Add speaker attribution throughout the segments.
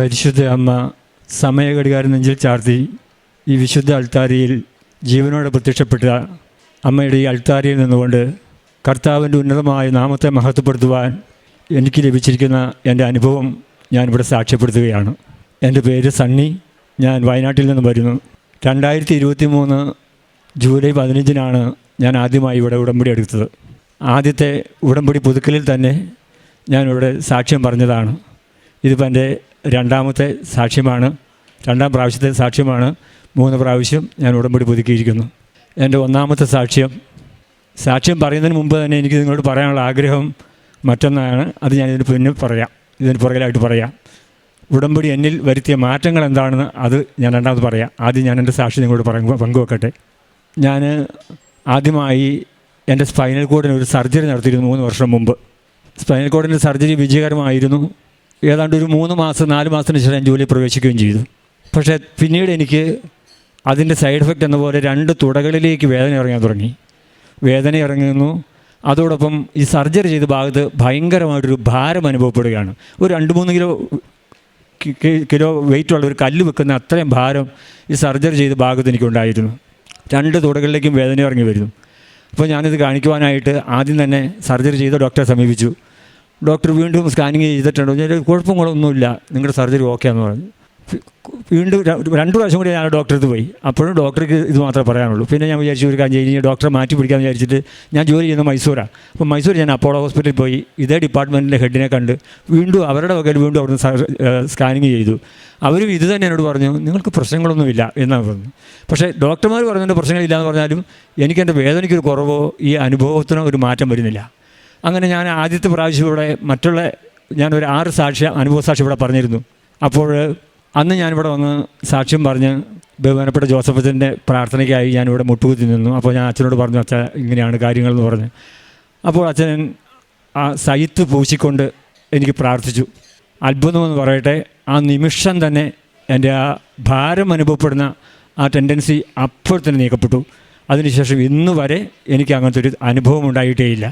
Speaker 1: പരിശുദ്ധ അമ്മ സമയഘടികാരം നെഞ്ചിൽ ചാർത്തി ഈ വിശുദ്ധ അൾത്താരിയിൽ ജീവനോടെ പ്രത്യക്ഷപ്പെട്ട അമ്മയുടെ ഈ അൾത്താരിയിൽ നിന്നുകൊണ്ട് കർത്താവിന്റെ ഉന്നതമായ നാമത്തെ മഹത്വപ്പെടുത്തുവാൻ എനിക്ക് ലഭിച്ചിരിക്കുന്ന എന്റെ അനുഭവം ഞാനിവിടെ സാക്ഷ്യപ്പെടുത്തുകയാണ്. എന്റെ പേര് സണ്ണി. ഞാൻ വയനാട്ടിൽ നിന്ന് വരുന്നു. രണ്ടായിരത്തി ഇരുപത്തി മൂന്ന് ജൂലൈ പതിനഞ്ചിനാണ് ഞാൻ ആദ്യമായി ഇവിടെ ഉടമ്പടി എടുത്തത്. ആദ്യത്തെ ഉടമ്പടി പുതുക്കലിൽ തന്നെ ഞാനിവിടെ സാക്ഷ്യം പറഞ്ഞതാണ്. ഇതിപ്പോൾ എന്റെ രണ്ടാമത്തെ സാക്ഷ്യമാണ് രണ്ടാം പ്രാവശ്യത്തെ സാക്ഷ്യമാണ്. മൂന്ന് പ്രാവശ്യം ഞാൻ ഉടമ്പടി പുതുക്കിയിരിക്കുന്നു. എന്റെ ഒന്നാമത്തെ സാക്ഷ്യം. സാക്ഷ്യം പറയുന്നതിന് മുമ്പ് തന്നെ എനിക്ക് നിങ്ങളോട് പറയാനുള്ള ആഗ്രഹം മറ്റൊന്നാണ്. അത് ഞാൻ ഇതിന് പിന്നെ പറയാം. ഇതിന് പുറകിലായിട്ട് പറയാം. ഉടമ്പടി എന്നിൽ വരുത്തിയ മാറ്റങ്ങൾ എന്താണെന്ന് അത് ഞാൻ രണ്ടാമത് പറയാം. ആദ്യം ഞാൻ എന്റെ സാക്ഷി നിങ്ങളോട് പറ പങ്കുവെക്കട്ടെ. ഞാൻ ആദ്യമായി എന്റെ സ്പൈനൽ കോഡിന് ഒരു സർജറി നടത്തിയിരുന്നു മൂന്ന് വർഷം മുമ്പ്. സ്പൈനൽ കോഡിന്റെ സർജറി വിജയകരമായിരുന്നു. ഏതാണ്ട് ഒരു മൂന്ന് മാസം നാല് മാസത്തിന് ശേഷം ഞാൻ ജോലി പ്രവേശിക്കുകയും ചെയ്തു. പക്ഷേ പിന്നീട് എനിക്ക് അതിന്റെ സൈഡ് എഫക്റ്റ് എന്ന പോലെ രണ്ട് തുടകളിലേക്ക് വേദന ഇറങ്ങാൻ തുടങ്ങി. വേദന ഇറങ്ങുന്നു അതോടൊപ്പം ഈ സർജറി ചെയ്ത ഭാഗത്ത് ഭയങ്കരമായിട്ടൊരു ഭാരം അനുഭവപ്പെടുകയാണ്. ഒരു രണ്ട് മൂന്ന് കിലോ കിലോ വെയിറ്റുള്ള ഒരു കല്ല് വെക്കുന്ന അത്രയും ഭാരം ഈ സർജറി ചെയ്ത ഭാഗത്ത് എനിക്കുണ്ടായിരുന്നു. രണ്ട് തുടകളിലേക്കും വേദന ഇറങ്ങി വരുന്നു. അപ്പോൾ ഞാനിത് കാണിക്കുവാനായിട്ട് ആദ്യം തന്നെ സർജറി ചെയ്ത ഡോക്ടറെ സമീപിച്ചു. ഡോക്ടർ വീണ്ടും സ്കാനിങ് ചെയ്തിട്ടുണ്ട്. ഞാൻ കുഴപ്പങ്ങളൊന്നുമില്ല. നിങ്ങളുടെ സർജറി ഓക്കെ എന്ന് പറഞ്ഞു. വീണ്ടും രണ്ട് പ്രാവശ്യം കൂടി ഞാൻ ഡോക്ടറെ അടുത്ത് പോയി. അപ്പോഴും ഡോക്ടർക്ക് ഇത് മാത്രമേ പറയാനുള്ളൂ. പിന്നെ ഞാൻ വിചാരിച്ചു ഒരു കാര്യം ചെയ്യുന്നത് ഡോക്ടറെ മാറ്റി പിടിക്കാമെന്ന് വിചാരിച്ചിട്ട് ഞാൻ ജോലി ചെയ്യുന്ന മൈസൂരാണ് അപ്പോൾ മൈസൂർ ഞാൻ അപ്പോളോ ഹോസ്പിറ്റലിൽ പോയി. ഇതേ ഡിപ്പാർട്ട്മെന്റിന്റെ ഹെഡിനെ കണ്ട് വീണ്ടും അവരുടെ വകയിൽ വീണ്ടും അവിടുന്ന് സ്കാനിങ് ചെയ്തു. അവരും ഇത് തന്നെ എന്നോട് പറഞ്ഞു നിങ്ങൾക്ക് പ്രശ്നങ്ങളൊന്നുമില്ല എന്നാണ് പറഞ്ഞു. പക്ഷേ ഡോക്ടർമാർ പറഞ്ഞതിന്റെ പ്രശ്നങ്ങളില്ല എന്ന് പറഞ്ഞാലും എനിക്കെന്റെ വേദനയ്ക്കൊരു കുറവോ ഈ അനുഭവത്തിനോ ഒരു മാറ്റം വരുന്നില്ല. അങ്ങനെ ഞാൻ ആദ്യത്തെ പ്രാവശ്യം ഇവിടെ മറ്റുള്ള ഞാനൊരു ആറ് സാക്ഷ്യ അനുഭവ സാക്ഷി ഇവിടെ പറഞ്ഞിരുന്നു. അപ്പോൾ അന്ന് ഞാനിവിടെ വന്ന് സാക്ഷ്യം പറഞ്ഞ് ബഹുമാനപ്പെട്ട ജോസഫച്ചന്റെ പ്രാർത്ഥനയ്ക്കായി ഞാനിവിടെ മുട്ടുകുത്തി നിന്നു. അപ്പോൾ ഞാൻ അച്ഛനോട് പറഞ്ഞു അച്ഛ ഇങ്ങനെയാണ് കാര്യങ്ങളെന്ന് പറഞ്ഞ്. അപ്പോൾ അച്ഛൻ ആ സൈത്ത് പൂശിക്കൊണ്ട് എനിക്ക് പ്രാർത്ഥിച്ചു. അത്ഭുതമെന്ന് പറയട്ടെ ആ നിമിഷം തന്നെ എന്റെ ആ ഭാരം അനുഭവപ്പെടുന്ന ആ ടെൻഡൻസി അപ്പോൾ തന്നെ നീക്കപ്പെട്ടു. അതിനുശേഷം ഇന്ന് വരെ എനിക്ക് അങ്ങനത്തെ ഒരു അനുഭവം ഉണ്ടായിട്ടേയില്ല.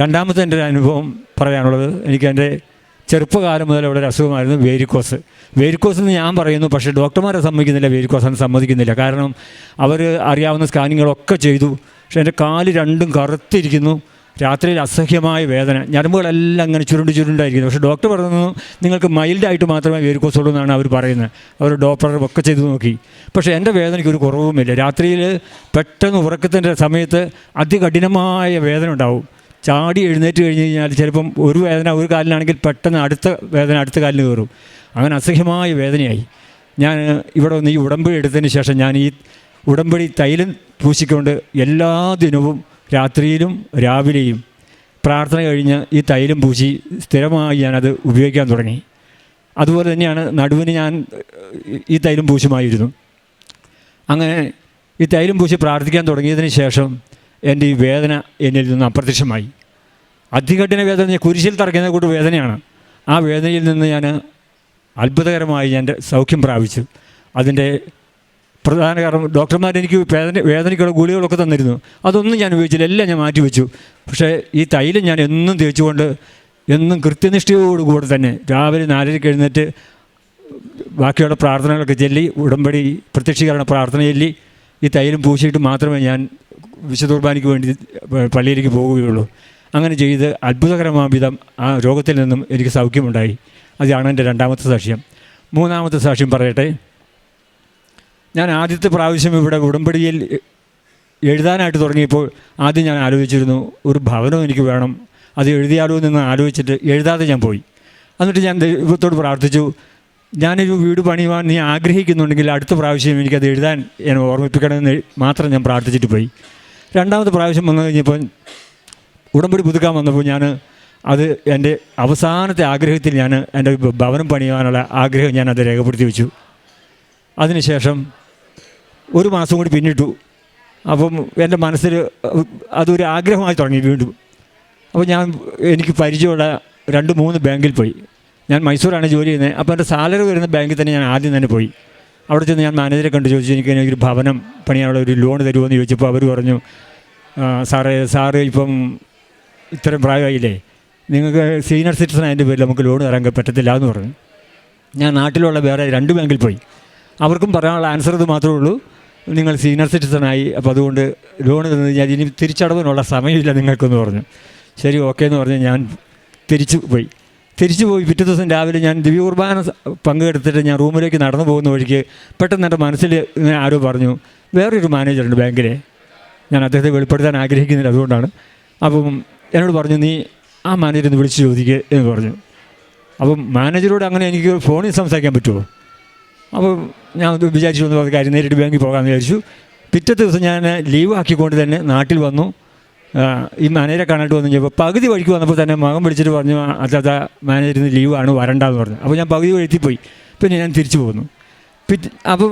Speaker 1: രണ്ടാമത്തെ എന്റെ അനുഭവം പറയാനുള്ളത് എനിക്ക് എന്റെ ചെറുപ്പകാലം മുതൽ അവിടെ ഒരു അസുഖമായിരുന്നു വേരിക്കോസ്. വേരിക്കോസ് എന്ന് ഞാൻ പറയുന്നു പക്ഷേ ഡോക്ടർമാരെ സമ്മതിക്കുന്നില്ല വേരിക്കോസ് എന്ന് സമ്മതിക്കുന്നില്ല. കാരണം അവർ അറിയാവുന്ന സ്കാനിങ്ങുകളൊക്കെ ചെയ്തു പക്ഷേ എന്റെ കാൽ രണ്ടും കറുത്തിരിക്കുന്നു. രാത്രിയിൽ അസഹ്യമായ വേദന. ഞരമ്പുകളെല്ലാം അങ്ങനെ ചുരുണ്ട് ചുരുണ്ടായിരിക്കുന്നു. പക്ഷേ ഡോക്ടർ പറഞ്ഞു നിങ്ങൾക്ക് മൈൽഡായിട്ട് മാത്രമേ വേരിക്കോസ് ഉള്ളൂ എന്നാണ് അവർ പറയുന്നത്. അവർ ഡോക്ടർ ഒക്കെ ചെയ്തു നോക്കി. പക്ഷേ എന്റെ വേദനയ്ക്ക് ഒരു കുറവുമില്ല. രാത്രിയിൽ പെട്ടെന്ന് ഉറക്കത്തിന്റെ സമയത്ത് അതികഠിനമായ വേദന ഉണ്ടാവും. ചാടി എഴുന്നേറ്റ് കഴിഞ്ഞ് കഴിഞ്ഞാൽ ചിലപ്പം ഒരു വേദന ഒരു കാലിനാണെങ്കിൽ പെട്ടെന്ന് അടുത്ത വേദന അടുത്ത കാലിന് കയറും. അങ്ങനെ അസഹ്യമായ വേദനയായി. ഞാൻ ഇവിടെ ഒന്ന് ഈ ഉടമ്പടി എടുത്തതിന് ശേഷം ഞാൻ ഈ ഉടമ്പടി തൈലം പൂശിക്കൊണ്ട് എല്ലാ ദിനവും രാത്രിയിലും രാവിലെയും പ്രാർത്ഥന കഴിഞ്ഞ് ഈ തൈലം പൂശി സ്ഥിരമായി ഞാനത് ഉപയോഗിക്കാൻ തുടങ്ങി. അതുപോലെ തന്നെയാണ് നടുവിന് ഞാൻ ഈ തൈലം പൂശുമായിരുന്നു. അങ്ങനെ ഈ തൈലം പൂശി പ്രാർത്ഥിക്കാൻ തുടങ്ങിയതിന് ശേഷം എന്റെ ഈ വേദന എന്നിൽ നിന്ന് അപ്രത്യക്ഷമായി. അതികഠിന വേദന കുരിശിൽ തറയ്ക്കുന്ന കൂട്ട് വേദനയാണ്. ആ വേദനയിൽ നിന്ന് ഞാൻ അത്ഭുതകരമായി ഞാൻ സൗഖ്യം പ്രാപിച്ചു. അതിന്റെ പ്രധാന കാരണം ഡോക്ടർമാർ എനിക്ക് വേദന വേദനയ്ക്കുള്ള ഗുളികളൊക്കെ തന്നിരുന്നു. അതൊന്നും ഞാൻ ഉപയോഗിച്ചില്ല എല്ലാം ഞാൻ മാറ്റി വെച്ചു. പക്ഷേ ഈ തൈലം ഞാൻ എന്നും തേച്ചുകൊണ്ട് എന്നും കൃത്യനിഷ്ഠയോടുകൂടെ തന്നെ രാവിലെ നാലരയ്ക്ക് എഴുന്നേറ്റ് ബാക്കിയുള്ള പ്രാർത്ഥനകളൊക്കെ ചൊല്ലി ഉടമ്പടി പ്രത്യക്ഷീകരണ പ്രാർത്ഥന ചൊല്ലി ഈ തൈലം പൂശിയിട്ട് മാത്രമേ ഞാൻ വിശുദ്ധ കുർബാനയ്ക്ക് വേണ്ടി പള്ളിയിലേക്ക് പോവുകയുള്ളൂ. അങ്ങനെ ചെയ്ത് അത്ഭുതകരമായ വിധം ആ രോഗത്തിൽ നിന്നും എനിക്ക് സൗഖ്യമുണ്ടായി. അതാണ് എന്റെ രണ്ടാമത്തെ സാക്ഷ്യം. മൂന്നാമത്തെ സാക്ഷ്യം പറയട്ടെ. ഞാൻ ആദ്യത്തെ പ്രാവശ്യം ഇവിടെ ഉടമ്പടിയിൽ എഴുതാനായിട്ട് തുടങ്ങിയപ്പോൾ ആദ്യം ഞാൻ ആലോചിച്ചിരുന്നു ഒരു ഭവനം എനിക്ക് വേണം അത് എഴുതിയാലോ എന്ന് ആലോചിച്ചിട്ട് എഴുതാതെ ഞാൻ പോയി. എന്നിട്ട് ഞാൻ ദൈവത്തോട് പ്രാർത്ഥിച്ചു ഞാനൊരു വീട് പണിയുവാൻ നീ ആഗ്രഹിക്കുന്നുണ്ടെങ്കിൽ അടുത്ത പ്രാവശ്യം എനിക്കത് എഴുതാൻ എന്നെ ഓർമ്മിപ്പിക്കണമെന്ന് മാത്രം ഞാൻ പ്രാർത്ഥിച്ചിട്ട് പോയി. രണ്ടാമത്തെ പ്രാവശ്യം വന്നു കഴിഞ്ഞപ്പോൾ ഉടമ്പടി പുതുക്കാൻ വന്നപ്പോൾ ഞാൻ അത് എന്റെ അവസാനത്തെ ആഗ്രഹത്തിൽ ഞാൻ എന്റെ ഭവനം പണിയുവാനുള്ള ആഗ്രഹം ഞാൻ അത് രേഖപ്പെടുത്തി വെച്ചു. അതിനുശേഷം ഒരു മാസം കൂടി പിന്നിട്ടു. അപ്പം എന്റെ മനസ്സിൽ അതൊരു ആഗ്രഹമായി തുടങ്ങി വീണ്ടും. അപ്പോൾ ഞാൻ എനിക്ക് പരിചയമുള്ള രണ്ട് മൂന്ന് ബാങ്കിൽ പോയി. ഞാൻ മൈസൂരാണ് ജോലി ചെയ്യുന്നത്. അപ്പോൾ എന്റെ സാലറി വരുന്ന ബാങ്കിൽ തന്നെ ഞാൻ ആദ്യം തന്നെ പോയി. അവിടെ ചെന്ന് ഞാൻ മാനേജറെ കണ്ട് ചോദിച്ചു എനിക്ക് എനിക്കൊരു ഭവനം പണിയാനുള്ള ഒരു ലോൺ തരുമോ? എന്ന് ചോദിച്ചപ്പോൾ അവർ പറഞ്ഞു "ആ, സാറേ സാറ് ഇപ്പം ഇത്രയും പ്രായമായില്ലേ? നിങ്ങൾക്ക് സീനിയർ സിറ്റിസൺ അതിന്റെ പേരിൽ നമുക്ക് ലോൺ തരാൻ പറ്റത്തില്ല എന്ന് പറഞ്ഞു. ഞാൻ നാട്ടിലുള്ള വേറെ രണ്ട് ബാങ്കിൽ പോയി. അവർക്കും പറയാനുള്ള ആൻസർ ഇത് മാത്രമേ ഉള്ളൂ. നിങ്ങൾ സീനിയർ സിറ്റിസണായി അപ്പോൾ അതുകൊണ്ട് ലോൺ തന്നു കഴിഞ്ഞാൽ ഇനി തിരിച്ചടവിനുള്ള സമയമില്ല നിങ്ങൾക്കെന്ന് പറഞ്ഞു. ശരി ഓക്കെ എന്ന് പറഞ്ഞ് ഞാൻ തിരിച്ചു പോയി. തിരിച്ചു പോയി പിറ്റേ ദിവസം രാവിലെ ഞാൻ ദിവ്യ കുർബാന പങ്കെടുത്തിട്ട് ഞാൻ റൂമിലേക്ക് നടന്നു പോകുന്ന വഴിക്ക് പെട്ടെന്ന് എന്റെ മനസ്സിൽ ആരോ പറഞ്ഞു വേറൊരു മാനേജറുണ്ട് ബാങ്കിലെ. ഞാൻ അദ്ദേഹത്തെ വെളിപ്പെടുത്താൻ ആഗ്രഹിക്കുന്നില്ല അതുകൊണ്ടാണ്. അപ്പം എന്നോട് പറഞ്ഞു നീ ആ മാനേജർ ഒന്ന് വിളിച്ച് ചോദിക്കുക എന്ന് പറഞ്ഞു. അപ്പം മാനേജറോട് അങ്ങനെ എനിക്ക് ഫോണിൽ സംസാരിക്കാൻ പറ്റുമോ? അപ്പോൾ ഞാൻ വിചാരിച്ചു വന്നു പറഞ്ഞ കാര്യം നേരിട്ട് ബാങ്കിൽ പോകാമെന്ന് വിചാരിച്ചു. പിറ്റത്തെ ദിവസം ഞാൻ ലീവ് ആക്കിക്കൊണ്ട് തന്നെ നാട്ടിൽ വന്നു. ഈ മാനേജറെ കാണാനായിട്ട് വന്നു കഴിഞ്ഞപ്പോൾ പകുതി വഴിക്ക് വന്നപ്പോൾ തന്നെ മകൻ വിളിച്ചിട്ട് പറഞ്ഞു അതാ മാനേജറിന് ലീവാണ് വരണ്ടെന്ന് പറഞ്ഞു. അപ്പോൾ ഞാൻ പകുതി വഴി പോയി പിന്നെ ഞാൻ തിരിച്ചു പോകുന്നു പിറ്റ് അപ്പോൾ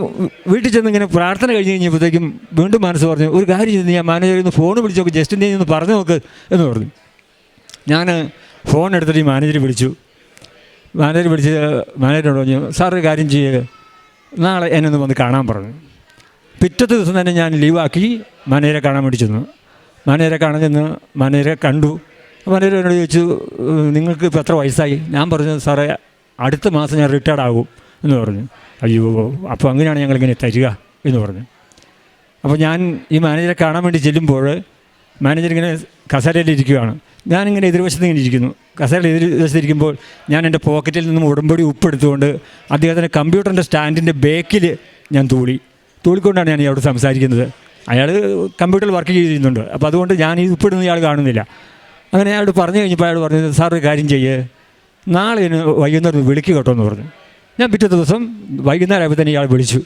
Speaker 1: വീട്ടിൽ ചെന്ന് ഇങ്ങനെ പ്രാർത്ഥന കഴിഞ്ഞ് കഴിഞ്ഞപ്പോഴത്തേക്കും വീണ്ടും മനസ്സ് പറഞ്ഞു ഒരു കാര്യം ചെയ്ത് ഞാൻ മാനേജറിൽ ഫോൺ വിളിച്ച് നോക്ക് ജസ്റ്റിന്റെ ഒന്ന് പറഞ്ഞു നോക്ക് എന്ന് പറഞ്ഞു. ഞാൻ ഫോൺ എടുത്തിട്ട് ഈ മാനേജറെ വിളിച്ചു. മാനേജർ വിളിച്ച് മാനേജറോട് പറഞ്ഞു സാർ ഒരു കാര്യം ചെയ്യുക നാളെ എന്നെ ഒന്ന് വന്ന് കാണാൻ പറഞ്ഞു. പിറ്റത്തെ ദിവസം തന്നെ ഞാൻ ലീവാക്കി മാനേജരെ കാണാൻ വേണ്ടി ചെന്നു. മാനേജരെ കാണാൻ ചെന്ന് മാനേജരെ കണ്ടു. മാനേജർ എന്നോട് ചോദിച്ചു നിങ്ങൾക്ക് ഇപ്പോൾ എത്ര വയസ്സായി? ഞാൻ പറഞ്ഞു സാറേ അടുത്ത മാസം ഞാൻ റിട്ടയർഡ് ആകും എന്ന് പറഞ്ഞു. അയ്യോ അപ്പോൾ അങ്ങനെയാണ് ഞങ്ങളിങ്ങനെ തരിക എന്ന് പറഞ്ഞു. അപ്പോൾ ഞാൻ ഈ മാനേജറെ കാണാൻ വേണ്ടി ചെല്ലുമ്പോൾ മാനേജർ ഇങ്ങനെ കസേരയിൽ ഇരിക്കുകയാണ്. ഞാനിങ്ങനെ എതിർവശത്ത് ഇങ്ങനെ ഇരിക്കുന്നു. കസേരയിൽ എതിർവശത്ത് ഇരിക്കുമ്പോൾ ഞാൻ എന്റെ പോക്കറ്റിൽ നിന്നും ഉടമ്പടി ഉപ്പെടുത്തുകൊണ്ട് അദ്ദേഹത്തിന്റെ കമ്പ്യൂട്ടറിന്റെ സ്റ്റാൻഡിന്റെ ബേക്കിൽ ഞാൻ തൂളി. തൂളിക്കൊണ്ടാണ് ഞാൻ അവിടെ സംസാരിക്കുന്നത്. അയാൾ കമ്പ്യൂട്ടറിൽ വർക്ക് ചെയ്യുന്നുണ്ട് അപ്പോൾ അതുകൊണ്ട് ഞാൻ ഈ ഉപ്പിടുന്ന ഇയാൾ കാണുന്നില്ല. അങ്ങനെ അയാളോട് പറഞ്ഞു കഴിഞ്ഞപ്പോൾ അയാൾ പറഞ്ഞു സാർ ഒരു കാര്യം ചെയ്യേ. നാളെ വൈകുന്നേരം വിളിക്കുക കേട്ടോ എന്ന് പറഞ്ഞു. ഞാൻ പിറ്റേ ദിവസം വൈകുന്നേരം ആയപ്പോൾ തന്നെ ഇയാൾ വിളിച്ചു.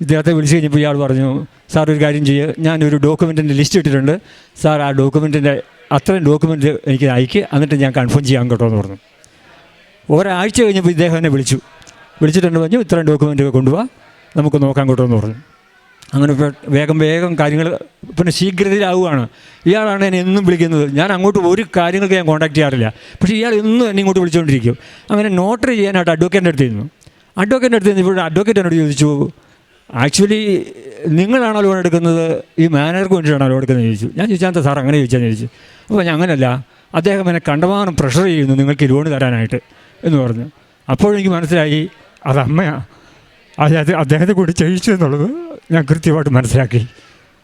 Speaker 1: ഇദ്ദേഹത്തെ വിളിച്ചു കഴിഞ്ഞപ്പോൾ ഇയാൾ പറഞ്ഞു സാർ ഒരു കാര്യം ചെയ്യുക ഞാനൊരു ഡോക്യുമെന്റിന്റെ ലിസ്റ്റ് ഇട്ടിട്ടുണ്ട്. സാർ ആ ഡോക്യുമെന്റിന്റെ അത്രയും ഡോക്യുമെന്റ് എനിക്ക് അയക്കുക എന്നിട്ട് ഞാൻ കൺഫേം ചെയ്യാൻ കേട്ടോ എന്ന് പറഞ്ഞു. ഒരാഴ്ച കഴിഞ്ഞപ്പോൾ ഇദ്ദേഹം എന്നെ വിളിച്ചു. വിളിച്ചിട്ടുണ്ട് പറഞ്ഞു ഇത്രയും ഡോക്യുമെന്റ് കൊണ്ടുപോവാ നമുക്ക് നോക്കാൻ കേട്ടോ എന്ന് പറഞ്ഞു. അങ്ങനെ വേഗം വേഗം കാര്യങ്ങൾ പിന്നെ ശീഘ്രതയിലാവുകയാണ്. ഇയാളാണ് എന്നെ എന്നും വിളിക്കുന്നത്. ഞാൻ അങ്ങോട്ട് ഒരു കാര്യങ്ങൾക്ക് ഞാൻ കോൺടാക്ട് ചെയ്യാറില്ല. പക്ഷേ ഇയാൾ ഇന്നും എന്നെ ഇങ്ങോട്ട് വിളിച്ചുകൊണ്ടിരിക്കും അങ്ങനെ നോട്ടറി ചെയ്യാനായിട്ട് അഡ്വക്കേറ്റിന്റെ അടുത്ത് ഇരുന്നു അഡ്വക്കേറ്റിന്റെ അടുത്ത് ഇവിടെ അഡ്വക്കേറ്റ് എന്നോട് ചോദിച്ചു ആക്ച്വലി നിങ്ങളാണോ ലോൺ എടുക്കുന്നത്? ഈ മാനേജർക്ക് വേണ്ടിയിട്ടാണോ ലോൺ എടുക്കുന്നത് ചോദിച്ചു. ഞാൻ ചോദിച്ചാൽ സാർ അങ്ങനെ ചോദിച്ചാൽ ചോദിച്ചു. അപ്പോൾ ഞാൻ അങ്ങനെയല്ല. അദ്ദേഹം എന്നെ കണ്ടമാനം പ്രഷർ ചെയ്യുന്നു നിങ്ങൾക്ക് ലോൺ തരാനായിട്ട് എന്ന് പറഞ്ഞു. അപ്പോഴെനിക്ക് മനസ്സിലായി അത് അമ്മയാണ് അതായത് അദ്ദേഹത്തെ കൂടി ചെയ്യിച്ചു എന്നുള്ളത് ഞാൻ കൃത്യമായിട്ട് മനസ്സിലാക്കി.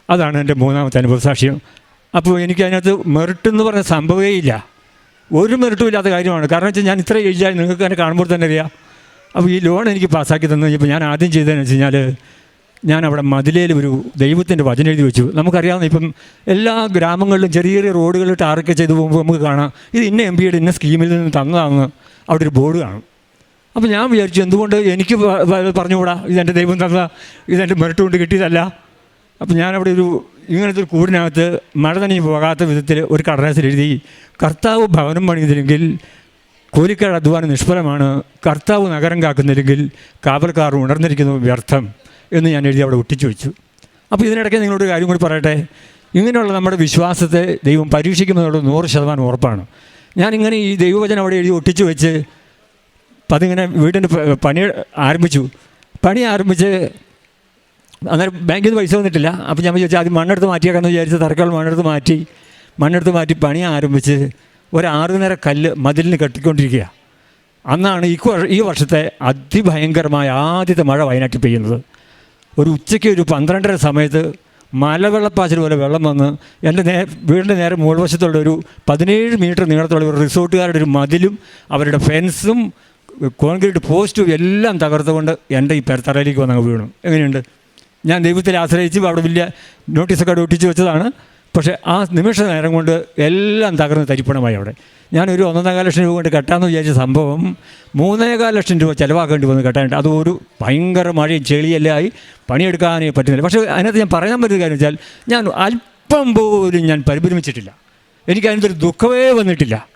Speaker 1: അതാണ് എന്റെ മൂന്നാമത്തെ അനുഭവസാക്ഷ്യം അപ്പോൾ എനിക്ക് അതിനകത്ത് മെറിറ്റ് എന്ന് പറഞ്ഞ സംഭവമേ ഇല്ല. ഒരു മെറിട്ടും ഇല്ലാത്ത കാര്യമാണ്. കാരണം വെച്ചാൽ ഞാൻ ഇത്ര എഴുതിയാൽ നിങ്ങൾക്ക് എന്നെ കാണുമ്പോൾ തന്നെ അറിയാം. അപ്പോൾ ഈ ലോൺ എനിക്ക് പാസ്സാക്കി തന്നു കഴിഞ്ഞപ്പോൾ ഞാൻ ആദ്യം ചെയ്തതെന്ന് വെച്ച് കഴിഞ്ഞാൽ ഞാൻ അവിടെ മതിലേൽ ഒരു ദൈവത്തിന്റെ വചനം എഴുതി വെച്ചു. നമുക്കറിയാവുന്ന ഇപ്പം എല്ലാ ഗ്രാമങ്ങളിലും ചെറിയ ചെറിയ റോഡുകൾ ടാറൊക്കെ ചെയ്ത് പോകുമ്പോൾ നമുക്ക് കാണാം. ഇത് ഇന്ന എം പിയുടെ ഇന്ന സ്കീമിൽ നിന്ന് തന്നതാണെന്ന് അവിടെ ഒരു ബോർഡ് കാണും. അപ്പോൾ ഞാൻ വിചാരിച്ചു എന്തുകൊണ്ട് എനിക്ക് പറഞ്ഞുകൂടാ? ഇതെന്റെ ദൈവം തന്ന ഇതെന്റെ മെറിറ്റ് കൊണ്ട് കിട്ടിയതല്ല. അപ്പം ഞാനവിടെ ഒരു ഇങ്ങനത്തെ ഒരു കൂടിനകത്ത് മഴ നനഞ്ഞ് പോകാത്ത വിധത്തിൽ ഒരു കടലാസിൽ എഴുതി കർത്താവ് ഭവനം പണിയതില്ലെങ്കിൽ കൂലിക്കാർ അധ്വാനം നിഷ്ഫലമാണ്. കർത്താവ് നഗരം കാക്കുന്നില്ലെങ്കിൽ കാവൽക്കാർ ഉണർന്നിരിക്കുന്നു വ്യർത്ഥം എന്ന് ഞാൻ എഴുതി അവിടെ ഒട്ടിച്ചു വെച്ചു. അപ്പോൾ ഇതിനിടയ്ക്ക് നിങ്ങളോട് കാര്യം കൂടി പറയട്ടെ? ഇങ്ങനെയുള്ള നമ്മുടെ വിശ്വാസത്തെ ദൈവം പരീക്ഷിക്കുമെന്നുള്ളത് നൂറ് ശതമാനം ഉറപ്പാണ്. ഞാനിങ്ങനെ ഈ ദൈവവചനം അവിടെ എഴുതി ഒട്ടിച്ചു വെച്ച് അപ്പം അതിങ്ങനെ വീടിന്റെ പണി ആരംഭിച്ചു. പണി ആരംഭിച്ച് അന്നേരം ബാങ്കിൽ നിന്ന് പൈസ വന്നിട്ടില്ല. അപ്പം ഞാൻ വിചാരിച്ചു ആദ്യം മണ്ണെടുത്ത് മാറ്റിയേക്കാന്ന് വിചാരിച്ച് തറക്കാൾ മണ്ണെടുത്ത് മാറ്റി. മണ്ണെടുത്ത് മാറ്റി പണി ആരംഭിച്ച് ഒരു നേരം കല്ല് മതിലിന് കെട്ടിക്കൊണ്ടിരിക്കുക. അന്നാണ് ഈ ഈ വർഷത്തെ അതിഭയങ്കരമായ ആദ്യത്തെ മഴ വയനാട്ടിൽ പെയ്യുന്നത്. ഒരു ഉച്ചയ്ക്ക് ഒരു പന്ത്രണ്ടര സമയത്ത് മലവെള്ളപ്പാച്ചിൽ പോലെ വെള്ളം വന്ന് എന്റെ നേ വീടിന്റെ നേരെ മുകൾവശത്തുള്ള ഒരു പതിനേഴ് മീറ്റർ നീളത്തുള്ള ഒരു റിസോർട്ടുകാരുടെ ഒരു മതിലും അവരുടെ ഫെൻസും കോൺക്രീറ്റ് പോസ്റ്റും എല്ലാം തകർത്തുകൊണ്ട് എന്റെ ഈ പെരത്തറയിലേക്ക് വന്നങ്ങ് വീണു. എങ്ങനെയുണ്ട്? ഞാൻ ദൈവത്തിൽ ആശ്രയിച്ച് അവിടെ വലിയ നോട്ടീസൊക്കെ ഒട്ടിച്ച് വെച്ചതാണ്. പക്ഷേ ആ നിമിഷ നേരം കൊണ്ട് എല്ലാം തകർന്ന് തരിപ്പണമായി അവിടെ. ഞാനൊരു ഒന്നൊന്നേകാൽ ലക്ഷം രൂപ കൊണ്ട് കെട്ടാമെന്ന് വിചാരിച്ച സംഭവം മൂന്നേകാൽ ലക്ഷം രൂപ ചിലവാക്കേണ്ടി വന്ന് കെട്ടാനായിട്ട്. അത് ഒരു ഭയങ്കര മഴയും ചെളിയെല്ലാം ആയി പണിയെടുക്കാനേ പറ്റുന്നില്ല. പക്ഷേ അതിനകത്ത് ഞാൻ പറയാൻ പറ്റുന്ന കാര്യം വെച്ചാൽ ഞാൻ അല്പം പോലും ഞാൻ പരിഭ്രമിച്ചിട്ടില്ല. എനിക്ക് അതിനകത്തൊരു ദുഃഖമേ വന്നിട്ടില്ല.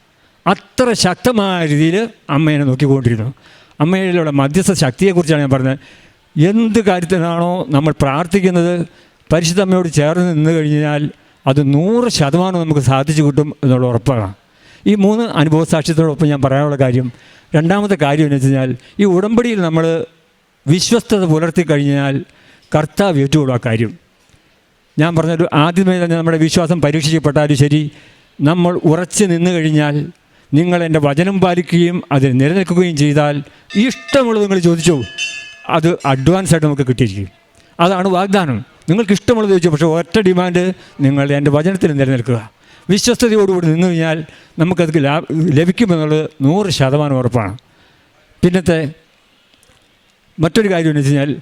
Speaker 1: അത്ര ശക്തമായ രീതിയിൽ അമ്മേനെ നോക്കിക്കൊണ്ടിരുന്നു. അമ്മയിലുള്ള മധ്യസ്ഥ ശക്തിയെക്കുറിച്ചാണ് ഞാൻ പറഞ്ഞത്. എന്ത് കാര്യത്തിനാണോ നമ്മൾ പ്രാർത്ഥിക്കുന്നത് പരിശുദ്ധ അമ്മയോട് ചേർന്ന് നിന്ന് കഴിഞ്ഞാൽ അത് നൂറ് ശതമാനം നമുക്ക് സാധിച്ചു കിട്ടും എന്നുള്ള ഉറപ്പാണ്. ഈ മൂന്ന് അനുഭവ സാക്ഷ്യത്തോടൊപ്പം ഞാൻ പറയാനുള്ള കാര്യം രണ്ടാമത്തെ കാര്യം എന്ന് വെച്ച് കഴിഞ്ഞാൽ ഈ ഉടമ്പടിയിൽ നമ്മൾ വിശ്വസ്തത പുലർത്തി കഴിഞ്ഞാൽ കർത്താവ് ഏറ്റുകൊള്ളും ആ കാര്യം. ഞാൻ പറഞ്ഞൊരു ആദ്യമേ തന്നെ നമ്മുടെ വിശ്വാസം പരീക്ഷിക്കപ്പെട്ടാലും ശരി നമ്മൾ ഉറച്ചു നിന്ന് കഴിഞ്ഞാൽ നിങ്ങൾ എന്റെ വചനം പാലിക്കുകയും അതിൽ നിലനിൽക്കുകയും ചെയ്താൽ ഇഷ്ടമുള്ളത് നിങ്ങൾ ചോദിച്ചു? അത് അഡ്വാൻസ് ആയിട്ട് നമുക്ക് കിട്ടിയിരിക്കും. അതാണ് വാഗ്ദാനം. നിങ്ങൾക്ക് ഇഷ്ടമുള്ളത് ചോദിച്ചു? പക്ഷേ ഒറ്റ ഡിമാൻഡ് നിങ്ങൾ എന്റെ വചനത്തിൽ നിലനിൽക്കുക. വിശ്വസ്തയോടുകൂടി നിന്ന് കഴിഞ്ഞാൽ നമുക്കത് ലഭിക്കുമെന്നുള്ളത് നൂറ് ശതമാനം ഉറപ്പാണ്. പിന്നത്തെ മറ്റൊരു കാര്യം എന്ന് വെച്ച് കഴിഞ്ഞാൽ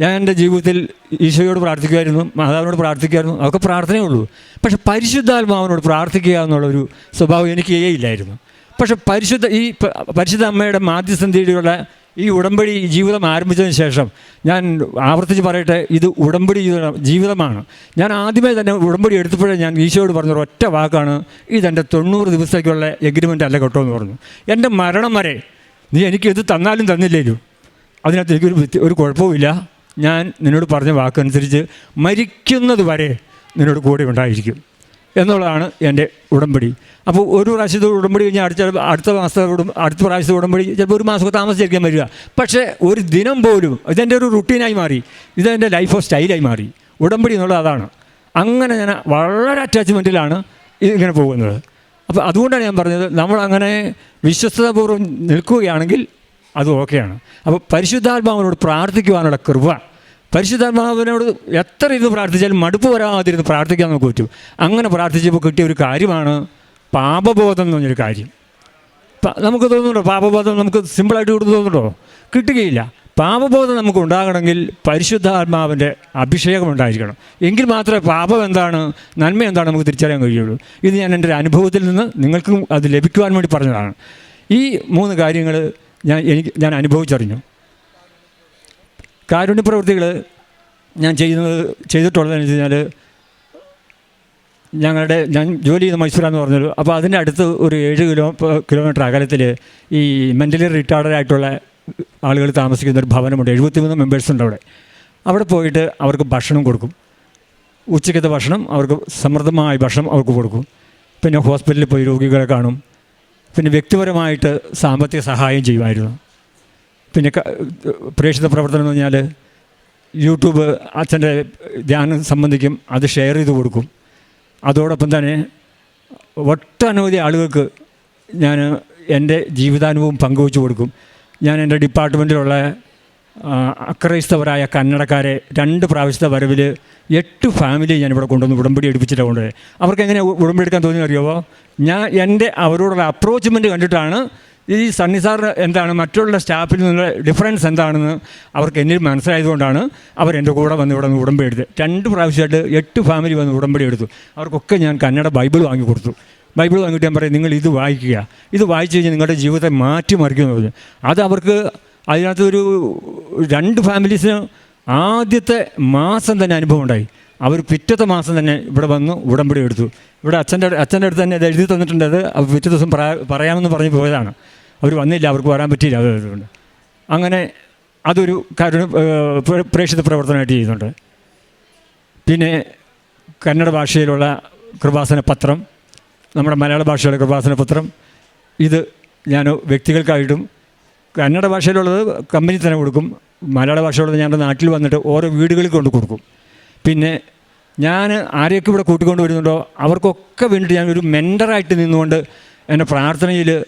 Speaker 1: ഞാൻ എന്റെ ജീവിതത്തിൽ ഈശോയോട് പ്രാർത്ഥിക്കുമായിരുന്നു മാതാവിനോട് പ്രാർത്ഥിക്കുമായിരുന്നു അതൊക്കെ പ്രാർത്ഥനയേ ഉള്ളൂ. പക്ഷെ പരിശുദ്ധാത്മാവിനോട് പ്രാർത്ഥിക്കുക എന്നുള്ളൊരു സ്വഭാവം എനിക്ക് ഇല്ലായിരുന്നു. പക്ഷെ പരിശുദ്ധ ഈ പരിശുദ്ധ അമ്മയുടെ മാധ്യസന്ധിയുടെ ഈ ഉടമ്പടി ജീവിതം ആരംഭിച്ചതിന് ശേഷം ഞാൻ ആവർത്തിച്ച് പറയട്ടെ ഇത് ഉടമ്പടി ജീവിതം- ജീവിതമാണ്. ഞാൻ ആദ്യമേ തന്നെ ഉടമ്പടി എടുത്തപ്പോഴേ ഞാൻ ഈശോയോട് പറഞ്ഞ ഒറ്റ വാക്കാണ് ഇതെന്റെ തൊണ്ണൂറ് ദിവസത്തേക്കുള്ള എഗ്രിമെന്റ് അല്ല കേട്ടോ എന്ന് പറഞ്ഞു. എന്റെ മരണം വരെ നീ എനിക്ക് ഇത് തന്നാലും തന്നില്ലേലും അതിനകത്ത് എനിക്കൊരു ഒരു കുഴപ്പവുമില്ല. ഞാൻ നിന്നോട് പറഞ്ഞ വാക്കനുസരിച്ച് മരിക്കുന്നത് വരെ നിന്നോട് കൂടെ ഉണ്ടായിരിക്കും എന്നുള്ളതാണ് എന്റെ ഉടമ്പടി. അപ്പോൾ ഒരു പ്രാവശ്യത്തെ ഉടമ്പടി കഴിഞ്ഞാൽ അടുത്ത അടുത്ത മാസത്തെ അടുത്ത പ്രാവശ്യത്തെ ഉടമ്പടി ചിലപ്പോൾ ഒരു മാസമൊക്കെ താമസിച്ചിരിക്കാൻ വരിക. പക്ഷേ ഒരു ദിനം പോലും ഇതെന്റെ ഒരു റുട്ടീനായി മാറി. ഇതെന്റെ ലൈഫ് ഓഫ് സ്റ്റൈലായി മാറി. ഉടമ്പടി എന്നുള്ളത് അതാണ്. അങ്ങനെ ഞാൻ വളരെ അറ്റാച്ച്മെന്റിലാണ് ഇങ്ങനെ പോകുന്നത്. അപ്പോൾ അതുകൊണ്ടാണ് ഞാൻ പറഞ്ഞത് നമ്മളങ്ങനെ വിശ്വസ്തപൂർവം നിൽക്കുകയാണെങ്കിൽ അത് ഓക്കെയാണ്. അപ്പോൾ പരിശുദ്ധാത്മാവിനോട് പ്രാർത്ഥിക്കുവാനുള്ള കൃപ. പരിശുദ്ധാത്മാവിനോട് എത്ര ഇത് പ്രാർത്ഥിച്ചാലും മടുപ്പ് വരാതിരുന്ന് പ്രാർത്ഥിക്കാൻ നമുക്ക് പറ്റും. അങ്ങനെ പ്രാർത്ഥിച്ചപ്പോൾ കിട്ടിയ ഒരു കാര്യമാണ് പാപബോധം എന്ന് പറഞ്ഞൊരു കാര്യം. നമുക്ക് തോന്നുന്നുണ്ടോ? പാപബോധം നമുക്ക് സിമ്പിളായിട്ട് കൊടുത്ത് തോന്നുന്നുണ്ടോ? കിട്ടുകയില്ല. പാപബോധം നമുക്ക് ഉണ്ടാകണമെങ്കിൽ പരിശുദ്ധാത്മാവിന്റെ അഭിഷേകം ഉണ്ടായിരിക്കണം. എങ്കിൽ മാത്രമേ പാപം എന്താണ് നന്മ എന്താണ് നമുക്ക് തിരിച്ചറിയാൻ കഴിയുള്ളൂ. ഇത് ഞാൻ എന്റെ അനുഭവത്തിൽ നിന്ന് നിങ്ങൾക്കും അത് ലഭിക്കുവാൻ വേണ്ടി പറഞ്ഞതാണ്. ഈ മൂന്ന് കാര്യങ്ങൾ ഞാൻ എനിക്ക് ഞാൻ അനുഭവിച്ചറിഞ്ഞു. കാരുണ്യ പ്രവൃത്തികൾ ഞാൻ ചെയ്യുന്നത് ചെയ്തിട്ടുള്ളതെന്ന് വെച്ച് കഴിഞ്ഞാൽ ഞങ്ങളുടെ ഞാൻ ജോലി ചെയ്യുന്ന മൈസൂർ എന്ന് പറഞ്ഞൊരു അപ്പോൾ അതിന്റെ അടുത്ത് ഒരു ഏഴ് കിലോ കിലോമീറ്റർ അകലത്തിൽ ഈ മെന്റലി റിട്ടയർഡ് ആയിട്ടുള്ള ആളുകൾ താമസിക്കുന്ന ഒരു ഭവനമുണ്ട്. എഴുപത്തിമൂന്ന് മെമ്പേഴ്സ് ഉണ്ട് അവിടെ. അവിടെ പോയിട്ട് അവർക്ക് ഭക്ഷണം കൊടുക്കും. ഉച്ചയ്ക്കത്തെ ഭക്ഷണം അവർക്ക് സമൃദ്ധമായ ഭക്ഷണം അവർക്ക് കൊടുക്കും. പിന്നെ ഹോസ്പിറ്റലിൽ പോയി രോഗികളെ കാണും. പിന്നെ വ്യക്തിപരമായിട്ട് സാമ്പത്തിക സഹായം ചെയ്യുമായിരുന്നു. പിന്നെ പ്രേക്ഷിത പ്രവർത്തനം എന്ന് പറഞ്ഞാൽ യൂട്യൂബ് അച്ഛന്റെ ധ്യാനം സംബന്ധിക്കും അത് ഷെയർ ചെയ്ത് കൊടുക്കും. അതോടൊപ്പം തന്നെ ഒട്ടനവധി ആളുകൾക്ക് ഞാൻ എന്റെ ജീവിതാനുഭവം പങ്കുവച്ചു കൊടുക്കും. ഞാൻ എന്റെ ഡിപ്പാർട്ട്മെന്റിലുള്ള അക്രൈസ്തവരായ കന്നഡക്കാരെ രണ്ട് പ്രാവശ്യത്തെ വരവിൽ എട്ട് ഫാമിലി ഞാനിവിടെ കൊണ്ടുവന്ന് ഉടമ്പടി എടുപ്പിച്ചിട്ട് അവർക്ക് എങ്ങനെ ഉടമ്പടി എടുക്കാൻ തോന്നി അറിയാമോ ഞാൻ എന്റെ അവരോടുള്ള അപ്രോച്ച്മെന്റ് കണ്ടിട്ടാണ് ഈ സണ്ണി സാർ എന്താണ് മറ്റുള്ള സ്റ്റാഫിൽ നിന്നുള്ള ഡിഫറൻസ് എന്താണെന്ന് അവർക്ക് എന്നിൽ മനസ്സിലായതുകൊണ്ടാണ് അവർ എന്റെ കൂടെ വന്ന് ഇവിടെ നിന്ന് ഉടമ്പടി എടുത്ത് രണ്ട് പ്രാവശ്യമായിട്ട് എട്ട് ഫാമിലി വന്ന് ഉടമ്പടി എടുത്തു. അവർക്കൊക്കെ ഞാൻ കന്നഡ ബൈബിൾ വാങ്ങി കൊടുത്തു. ബൈബിൾ വാങ്ങിയിട്ട് ഞാൻ പറയും നിങ്ങൾ ഇത് വായിക്കുക. ഇത് വായിച്ചു കഴിഞ്ഞാൽ നിങ്ങളുടെ ജീവിതത്തെ മാറ്റിമറിക്കുമെന്ന് പറഞ്ഞു. അത് അവർക്ക് അതിനകത്ത് ഒരു രണ്ട് ഫാമിലീസിന് ആദ്യത്തെ മാസം തന്നെ അനുഭവം ഉണ്ടായി. അവർ പിറ്റത്തെ മാസം തന്നെ ഇവിടെ വന്ന് ഉടമ്പടി എടുത്തു. ഇവിടെ അച്ഛന്റെ അച്ഛന്റെ അടുത്ത് തന്നെ ഇത് എഴുതി തന്നിട്ടുണ്ട് അത്. പിറ്റേ ദിവസം പറയാ പറയാമെന്ന് പറഞ്ഞ് പോയതാണ്. അവർ വന്നില്ല അവർക്ക് വരാൻ പറ്റിയില്ല. അതുകൊണ്ട് അങ്ങനെ അതൊരു കാര്യം പ്രേക്ഷിത പ്രവർത്തനമായിട്ട് ചെയ്യുന്നുണ്ട്. പിന്നെ കന്നഡ ഭാഷയിലുള്ള കൃപാസന പത്രം നമ്മുടെ മലയാള ഭാഷയിലുള്ള കൃപാസന പത്രം ഇത് ഞാൻ വ്യക്തികൾക്കായിട്ടും കന്നഡ ഭാഷയിലുള്ളത് കമ്പനി തന്നെ കൊടുക്കും. മലയാള ഭാഷയുള്ളത് ഞങ്ങളുടെ നാട്ടിൽ വന്നിട്ട് ഓരോ വീടുകളിൽ കൊണ്ട് കൊടുക്കും. പിന്നെ ഞാൻ ആരെയൊക്കെ ഇവിടെ കൂട്ടിക്കൊണ്ട് വരുന്നുണ്ടോ അവർക്കൊക്കെ വേണ്ടിയിട്ട് ഒരു മെന്ററായിട്ട് നിന്നുകൊണ്ട് എന്റെ പ്രാർത്ഥനയിൽ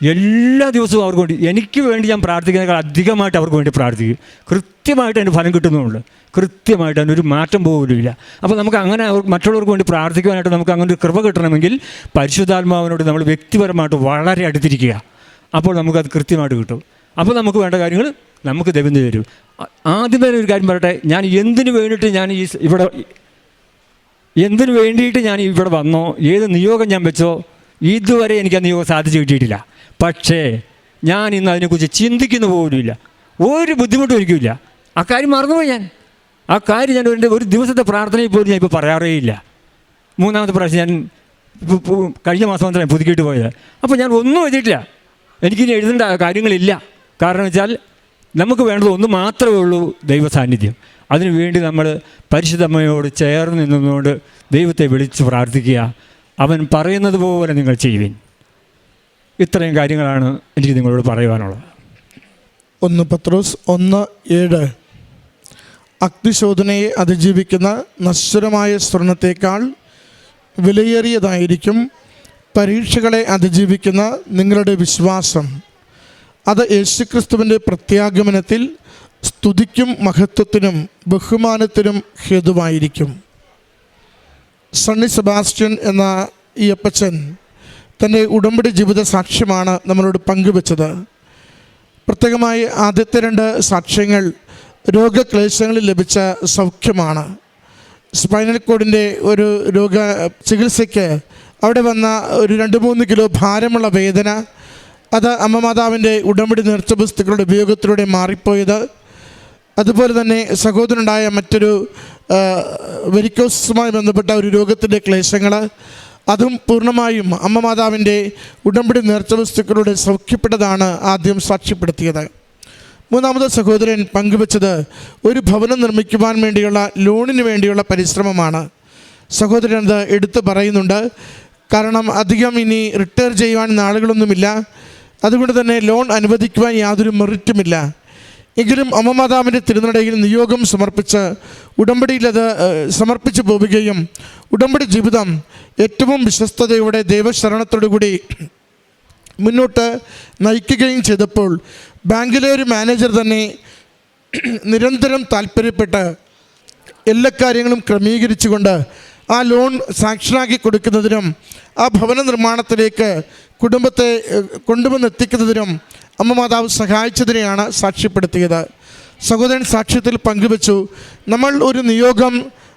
Speaker 1: എല്ലാ ദിവസവും അവർക്ക് വേണ്ടി എനിക്ക് വേണ്ടി ഞാൻ പ്രാർത്ഥിക്കുന്നതിനേക്കാൾ അധികമായിട്ട് അവർക്ക് വേണ്ടി പ്രാർത്ഥിക്കും. കൃത്യമായിട്ട് അതിന്റെ ഫലം കിട്ടുന്നുമുണ്ട് കൃത്യമായിട്ട് അതിനൊരു മാറ്റം പോലുമില്ല. അപ്പോൾ നമുക്ക് അങ്ങനെ മറ്റുള്ളവർക്ക് വേണ്ടി പ്രാർത്ഥിക്കുവാനായിട്ട് നമുക്ക് അങ്ങനെ ഒരു കൃപ കിട്ടണമെങ്കിൽ പരിശുദ്ധാത്മാവിനോട് നമ്മൾ വ്യക്തിപരമായിട്ട് വളരെ അടുത്തിരിക്കുക. അപ്പോൾ നമുക്കത് കൃത്യമായിട്ട് കിട്ടും. അപ്പോൾ നമുക്ക് വേണ്ട കാര്യങ്ങൾ നമുക്ക് ദൈവം തരും. ആദ്യം തന്നെ ഒരു കാര്യം പറയട്ടെ ഞാൻ എന്തിനു വേണ്ടിയിട്ട് ഞാൻ ഈ ഇവിടെ എന്തിനു വേണ്ടിയിട്ട് ഞാൻ ഇവിടെ വന്നോ ഏത് നിയോഗം ഞാൻ വെച്ചോ ഇതുവരെ എനിക്ക് ആ നിയോഗം സാധിച്ചു കിട്ടിയിട്ടില്ല. പക്ഷേ ഞാൻ ഇന്ന് അതിനെക്കുറിച്ച് ചിന്തിക്കുന്ന പോലുമില്ല. ഒരു ബുദ്ധിമുട്ടും എനിക്കില്ല. ആ കാര്യം മറന്നുപോയി ഞാൻ. ആ കാര്യം ഞാൻ എന്റെ ഒരു ദിവസത്തെ പ്രാർത്ഥനയിൽ പോലും ഞാൻ ഇപ്പോൾ പറയാറേ ഇല്ല. മൂന്നാമത്തെ പ്രാവശ്യം ഞാൻ കഴിഞ്ഞ മാസം മാത്രമേ പുതുക്കിയിട്ട് പോയത്. അപ്പോൾ ഞാൻ ഒന്നും എഴുതിയിട്ടില്ല. എനിക്കിനി എഴുതേണ്ട കാര്യങ്ങളില്ല. കാരണം വെച്ചാൽ നമുക്ക് വേണ്ടത് ഒന്ന് മാത്രമേ ഉള്ളൂ ദൈവ സാന്നിധ്യം അതിനുവേണ്ടി നമ്മൾ പരിശുദ്ധമ്മയോട് ചേർന്ന് നിന്നുകൊണ്ട് ദൈവത്തെ വിളിച്ച് പ്രാർത്ഥിക്കുക. അവൻ പറയുന്നത് പോലെ നിങ്ങൾ ചെയ്യുവിൻ. ഇത്രയും കാര്യങ്ങളാണ് എനിക്ക് നിങ്ങളോട് പറയുവാനുള്ളത്.
Speaker 2: ഒന്ന് പത്രോസ് ഒന്ന് ഏഴ്. അഗ്നിശോധനയെ അതിജീവിക്കുന്ന നശ്വരമായ സ്വർണത്തേക്കാൾ വിലയേറിയതായിരിക്കും പരീക്ഷകളെ അതിജീവിക്കുന്ന നിങ്ങളുടെ വിശ്വാസം. അത് യേശുക്രിസ്തുവിന്റെ പ്രത്യാഗമനത്തിൽ സ്തുതിക്കും മഹത്വത്തിനും ബഹുമാനത്തിനും ഹേതുവായിരിക്കും. സണ്ണി സെബാസ്റ്റ്യൻ എന്ന ഈ അപ്പച്ചൻ തന്റെ ഉടമ്പടി ജീവിത സാക്ഷ്യമാണ് നമ്മളോട് പങ്കുവച്ചത്. പ്രത്യേകമായി ആദ്യത്തെ രണ്ട് സാക്ഷ്യങ്ങൾ രോഗക്ലേശങ്ങളിൽ ലഭിച്ച സൗഖ്യമാണ്. സ്പൈനൽ കോഡിന്റെ ഒരു രോഗ ചികിത്സയ്ക്ക് അവിടെ വന്ന ഒരു രണ്ട് മൂന്ന് കിലോ ഭാരമുള്ള വേദന. അത് അമ്മ മാതാവിന്റെ ഉടമ്പടി നേർച്ച പുസ്തകങ്ങളുടെ ഉപയോഗത്തിലൂടെ മാറിപ്പോയത്. അതുപോലെ തന്നെ സഹോദരനുണ്ടായ മറ്റൊരു വെരിക്കോസുമായി ബന്ധപ്പെട്ട ഒരു രോഗത്തിന്റെ ക്ലേശങ്ങൾ. അതും പൂർണമായും അമ്മ മാതാവിന്റെ ഉടമ്പടി നേർച്ച വസ്തുക്കളുടെ സൗഖ്യപ്പെട്ടതാണ് ആദ്യം സാക്ഷ്യപ്പെടുത്തിയത്. മൂന്നാമത് സഹോദരൻ പങ്കുവച്ചത് ഒരു ഭവനം നിർമ്മിക്കുവാൻ വേണ്ടിയുള്ള ലോണിന് വേണ്ടിയുള്ള പരിശ്രമമാണ്. സഹോദരൻ അത് എടുത്തു പറയുന്നുണ്ട്. കാരണം അധികം ഇനി റിട്ടയർ ചെയ്യുവാൻ നാളുകളൊന്നുമില്ല അതുകൊണ്ട് തന്നെ ലോൺ അനുവദിക്കുവാൻ യാതൊരു മെറിറ്റുമില്ല എങ്കിലും അമ്മമാതാവിന്റെ തിരുനടയിൽ നിയോഗം സമർപ്പിച്ച് ഉടമ്പടിയിൽ അത് സമർപ്പിച്ചു പോവുകയും ഉടമ്പടി ജീവിതം ഏറ്റവും വിശ്വസ്തതയോടെ ദൈവശരണത്തോടുകൂടി മുന്നോട്ട് നയിക്കുകയും ചെയ്തപ്പോൾ ബാങ്കിലെ ഒരു മാനേജർ തന്നെ നിരന്തരം താല്പര്യപ്പെട്ട് എല്ലാ കാര്യങ്ങളും ക്രമീകരിച്ചുകൊണ്ട് ആ ലോൺ സാക്ഷനാക്കി കൊടുക്കുന്നതിനും ആ ഭവന നിർമ്മാണത്തിലേക്ക് കുടുംബത്തെ കൊണ്ടുവന്ന് കൊണ്ടുവന്നെത്തിക്കുന്നതിനും അമ്മ മാതാവ് സഹായിച്ചതിനെയാണ് സാക്ഷ്യപ്പെടുത്തിയത്. സഹോദരൻ സാക്ഷ്യത്തിൽ പങ്കുവച്ചു. നമ്മൾ ഒരു നിയോഗം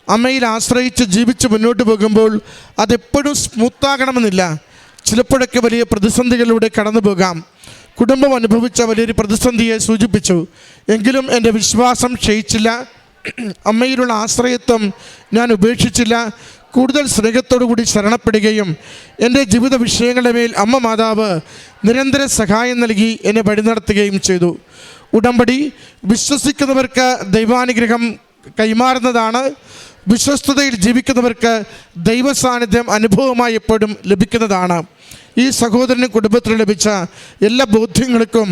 Speaker 2: അമ്മയിൽ ആശ്രയിച്ച് ജീവിച്ച് മുന്നോട്ട് പോകുമ്പോൾ അതെപ്പോഴും സ്മൂത്താകണമെന്നില്ല. ചിലപ്പോഴൊക്കെ വലിയ പ്രതിസന്ധികളിലൂടെ കടന്നു പോകാം. കുടുംബം അനുഭവിച്ച വലിയൊരു പ്രതിസന്ധിയെ സൂചിപ്പിച്ചു. എങ്കിലും എന്റെ വിശ്വാസം ക്ഷയിച്ചില്ല. അമ്മയിലുള്ള ആശ്രയത്വം ഞാൻ ഉപേക്ഷിച്ചില്ല. കൂടുതൽ സ്നേഹത്തോടു കൂടി ശരണപ്പെടുകയും എന്റെ ജീവിത വിഷയങ്ങളുടെ മേൽ അമ്മ മാതാവ് നിരന്തര സഹായം നൽകി എന്നെ വഴി നടത്തുകയും ചെയ്തു. ഉടമ്പടി വിശ്വസിക്കുന്നവർക്ക് ദൈവാനുഗ്രഹം കൈമാറുന്നതാണ്. വിശ്വസ്തതയിൽ ജീവിക്കുന്നവർക്ക് ദൈവസാന്നിധ്യം അനുഭവമായി എപ്പോഴും ലഭിക്കുന്നതാണ്. ഈ സഹോദരനും കുടുംബത്തിന് ലഭിച്ച എല്ലാ ബോധ്യങ്ങൾക്കും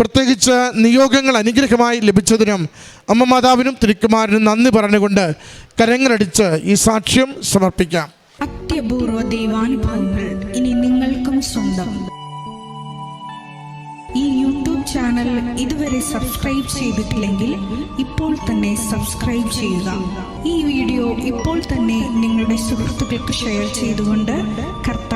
Speaker 2: പ്രത്യേകിച്ച് നിയോഗങ്ങൾ അനുഗ്രഹമായി ലഭിച്ചതിനും അമ്മ മാതാവിനും തിരുക്കുമാരനും നന്ദി പറഞ്ഞുകൊണ്ട് കരങ്ങളടിച്ച് ഈ സാക്ഷ്യം സമർപ്പിക്കാം.
Speaker 3: അത്യപൂർവ ദൈവാനുഭവങ്ങൾ ഇനി നിങ്ങൾക്കും സ്വന്തം. ഈ യൂട്യൂബ് ചാനൽ ഇതുവരെ സബ്സ്ക്രൈബ് ചെയ്തിട്ടില്ലെങ്കിൽ ഇപ്പോൾ തന്നെ സബ്സ്ക്രൈബ് ചെയ്യുക. ഈ വീഡിയോ ഇപ്പോൾ തന്നെ നിങ്ങളുടെ സുഹൃത്തുക്കൾക്ക് ഷെയർ ചെയ്തുകൊണ്ട്